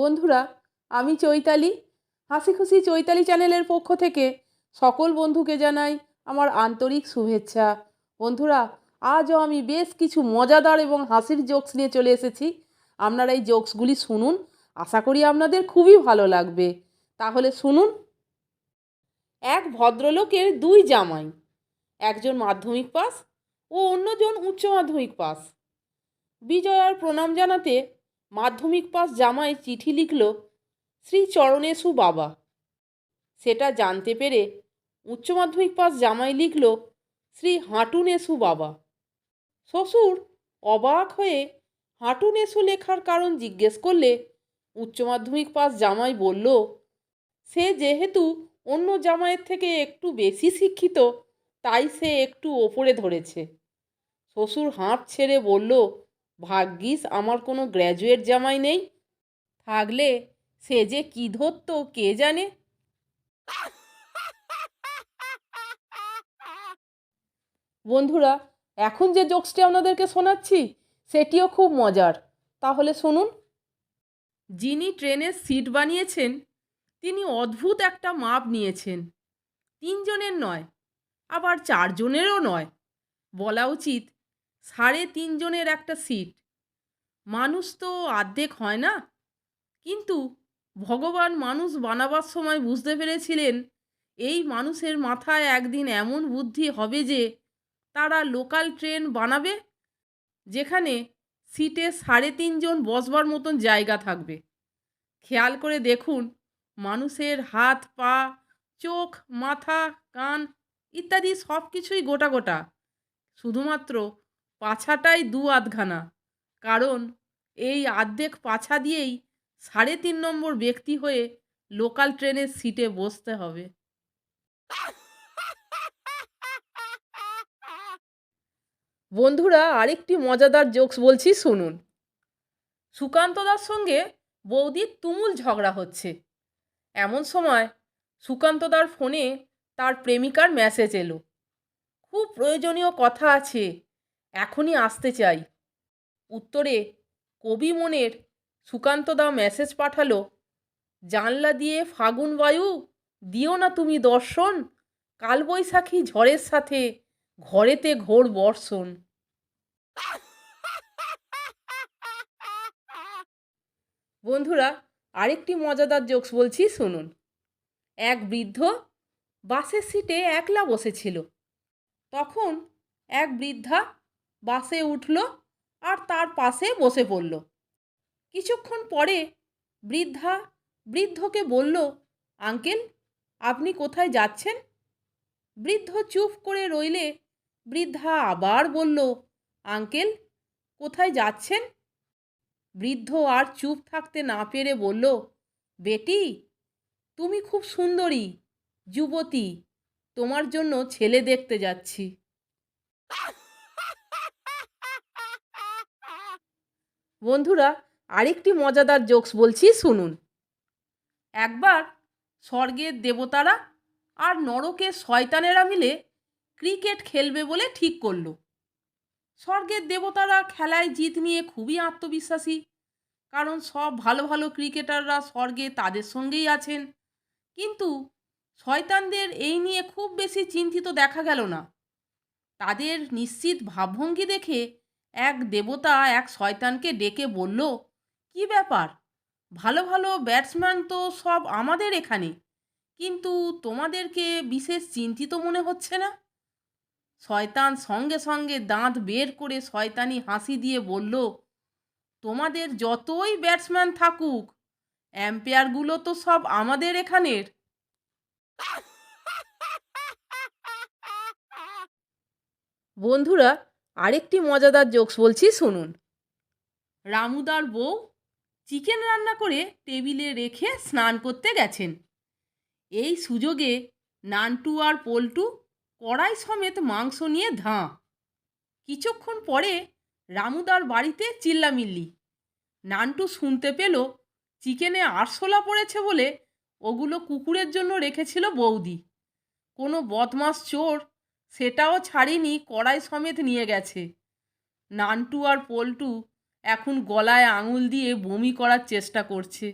বন্ধুরা, আমি চৈতালি। হাসি খুশি চৈতালি চ্যানেলের পক্ষ থেকে সকল বন্ধুকে জানাই আমার আন্তরিক শুভেচ্ছা। বন্ধুরা, আজও আমি বেশ কিছু মজাদার এবং হাসির জোকস নিয়ে চলে এসেছি। আপনারা এই জোকসগুলি শুনুন, আশা করি আপনাদের খুবই ভালো লাগবে। তাহলে শুনুন। এক ভদ্রলোকের দুই জামাই, একজন মাধ্যমিক পাস ও অন্যজন উচ্চ মাধ্যমিক পাস। বিজয়ার প্রণাম জানাতে মাধ্যমিক পাস জামাই চিঠি লিখল, শ্রী চরণেশু বাবা। সেটা জানতে পেরে উচ্চ মাধ্যমিক পাস জামাই লিখল, শ্রী হাঁটুনেশু বাবা। শ্বশুর অবাক হয়ে হাঁটুনেশু লেখার কারণ জিজ্ঞেস করলে উচ্চ মাধ্যমিক পাস জামাই বলল, সে যেহেতু অন্য জামাইয়ের থেকে একটু বেশি শিক্ষিত, তাই সে একটু ওপরে ধরেছে। শ্বশুর হাঁপ ছেড়ে বলল ভাগ্যিস আমার কোনো গ্র্যাজুয়েট জামাই নেই। থাকলে সে যে কী ধরতো, কে জানে? বন্ধুরা, এখন যে জোকসটি আপনাদেরকে শোনাচ্ছি, সেটিও খুব মজার। তাহলে শুনুন। যিনি ট্রেনের সিট বানিয়েছেন, তিনি অদ্ভুত একটা মাপ নিয়েছেন। তিনজনের নয়, আবার চারজনেরও নয়। বলা উচিত সাড়ে তিনজনের একটা সিট। মানুষ তো আর্ধেক হয় না? কিন্তু ভগবান মানুষ বানাবার সময় বুঝতে পেরেছিলেন, এই মানুষের মাথায় একদিন এমন বুদ্ধি হবে যে তারা লোকাল ট্রেন বানাবে, যেখানে সিটে সাড়ে তিনজন বসবার মতন জায়গা থাকবে। খেয়াল করে দেখুন, মানুষের হাত, পা, চোখ, মাথা, কান ইত্যাদি সব কিছুই গোটা গোটা। শুধুমাত্র পাছাটাই দু আধখানা। কারণ এই আর্ধেক পাছা দিয়েই সাড়ে তিন নম্বর ব্যক্তি হয়ে লোকাল ট্রেনের সিটে বসতে হবে। বন্ধুরা, আরেকটি মজাদার জোকস বলছি, শুনুন। সুকান্তদার সঙ্গে বৌদির তুমুল ঝগড়া হচ্ছে। এমন সময় সুকান্তদার ফোনে তার প্রেমিকার মেসেজ এলো। খুব প্রয়োজনীয় কথা আছে। এখনই আসতে চাই। উত্তরে, কবি মনের সুকান্তদা মেসেজ পাঠালো, জানলা দিয়ে ফাগুন বায়ু, দিও না তুমি দর্শন, কালবৈশাখী ঝড়ের সাথে ঘরেতে ঘোর বর্ষণ। বন্ধুরা, আরেকটি মজাদার জোকস বলছি, শুনুন। এক বৃদ্ধ বাসের সিটে একলা বসেছিল। তখন এক বৃদ্ধা বাসে উঠল আর তার পাশে বসে পড়ল। কিছুক্ষণ পরে বৃদ্ধা, বৃদ্ধকে বলল, আঙ্কেল, আপনি কোথায় যাচ্ছেন? বৃদ্ধ চুপ করে রইলে বৃদ্ধা আবার বলল, আঙ্কেল, কোথায় যাচ্ছেন? বৃদ্ধ আর চুপ থাকতে না পেরে বলল, বেটি, তুমি খুব সুন্দরী, যুবতী, তোমার জন্য ছেলে দেখতে যাচ্ছি। বন্ধুরা, আরেকটি মজাদার জোকস বলছি, শুনুন। একবার স্বর্গের দেবতারা আর নরকের শয়তানেরা মিলে ক্রিকেট খেলবে বলে ঠিক করল। স্বর্গের দেবতারা খেলায় জিত নিয়ে খুবই আত্মবিশ্বাসী, কারণ সব ভালো ভালো ক্রিকেটাররা স্বর্গে তাদের সঙ্গেই আছেন। কিন্তু শয়তানদের এই নিয়ে খুব বেশি চিন্তিত দেখা গেল না। তাদের নিশ্চিত ভাবভঙ্গি দেখে এক দেবতা এক শয়তানকে ডেকে বলল, কি ব্যাপার? ভালো ভালো ব্যাটসম্যান তো সব আমাদের এখানে। কিন্তু তোমাদেরকে বিশেষ চিন্তিত মনে হচ্ছে না? শয়তান সঙ্গে সঙ্গে দাঁত বের করে শয়তানি হাসি দিয়ে বলল, তোমাদের যতই ব্যাটসম্যান থাকুক, অ্যাম্পায়ারগুলো তো সব আমাদের এখানের। বন্ধুরা আরেকটি মজাদার জোকস বলছি, শুনুন। রামুদার বউ চিকেন রান্না করে টেবিলে রেখে স্নান করতে গেছেন। এই সুযোগে নান্টু আর পল্টু কড়াই সমেত মাংস নিয়ে ধাঁ। কিছুক্ষণ পরে রামুদার বাড়িতে চিল্লামিল্লি। নান্টু শুনতে পেল চিকেনে আরশোলা পড়েছে বলে ওগুলো কুকুরের জন্য রেখেছিল বৌদি। কোনো বদমাস চোর সেটাও ছাড়িনি, কড়াই সমেত নিয়ে গেছে। নান্টু আর পল্টু এখন গলায় আঙুল দিয়ে বমি করার চেষ্টা করছে।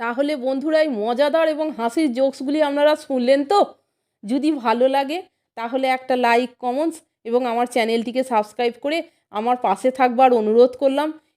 তাহলে বন্ধুরা, এই মজাদার এবং হাসির জোকসগুলি আপনারা শুনলেন তো? যদি ভালো লাগে, তাহলে একটা লাইক, কমেন্টস এবং আমার চ্যানেলটিকে সাবস্ক্রাইব করে আমার পাশে থাকবার অনুরোধ করলাম।